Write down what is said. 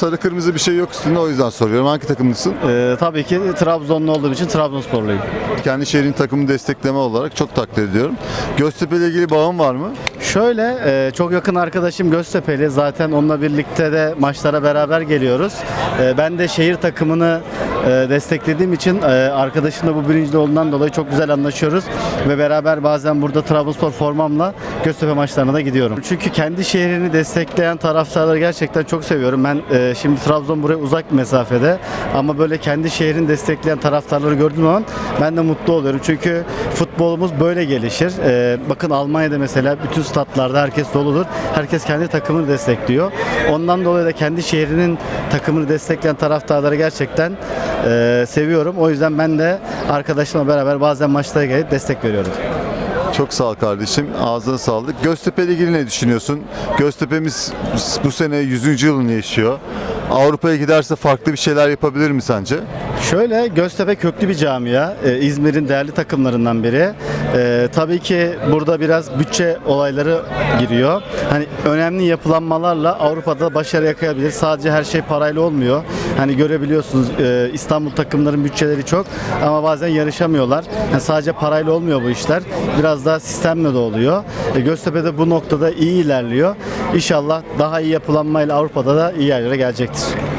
sarı kırmızı bir şey yok üstünde o yüzden soruyorum. Hangi takımlısın? Ee, tabii ki Trabzonlu olduğum için Trabzonsporluyum. Kendi şehrin takımını destekleme olarak çok takdir ediyorum. Göztepe ile ilgili bağın var mı? Şöyle e, çok yakın arkadaşım Göztepe'li. Zaten onunla birlikte de maçlara beraber geliyoruz. E, ben de şehir takımını desteklediğim için e, arkadaşımla bu birinci olduğundan dolayı çok güzel anlaşıyoruz. Ve beraber bazen burada Trabzonspor formamla Göztepe maçlarına da gidiyorum. Çünkü kendi şehrini destekleyen taraftarları gerçekten çok seviyorum. Ben e, şimdi Trabzon buraya uzak mesafede ama böyle kendi şehrini destekleyen taraftarları gördüğüm zaman ben de mutlu oluyorum. Çünkü futbolumuz böyle gelişir. E, bakın Almanya'da mesela bütün statlarda herkes doludur. Herkes kendi takımını destekliyor. Ondan dolayı da kendi şehrinin takımını destekleyen taraftarları gerçekten e, seviyorum. O yüzden ben de arkadaşımla beraber bazen maçlara gelip destek veriyorum. Çok sağ ol kardeşim. Ağzına sağlık. Göztepe ile ilgili ne düşünüyorsun? Göztepe'miz bu sene 100. yılını yaşıyor. Avrupa'ya giderse farklı bir şeyler yapabilir mi sence? Şöyle Göztepe köklü bir camia. Ee, İzmir'in değerli takımlarından biri. Ee, tabii ki burada biraz bütçe olayları giriyor. Hani önemli yapılanmalarla Avrupa'da başarı yakayabilir. Sadece her şey parayla olmuyor. Hani görebiliyorsunuz e, İstanbul takımların bütçeleri çok ama bazen yarışamıyorlar. Yani sadece parayla olmuyor bu işler. Biraz daha sistemle de oluyor. E, Göztepe de bu noktada iyi ilerliyor. İnşallah daha iyi yapılanmayla Avrupa'da da iyi yerlere gelecektir.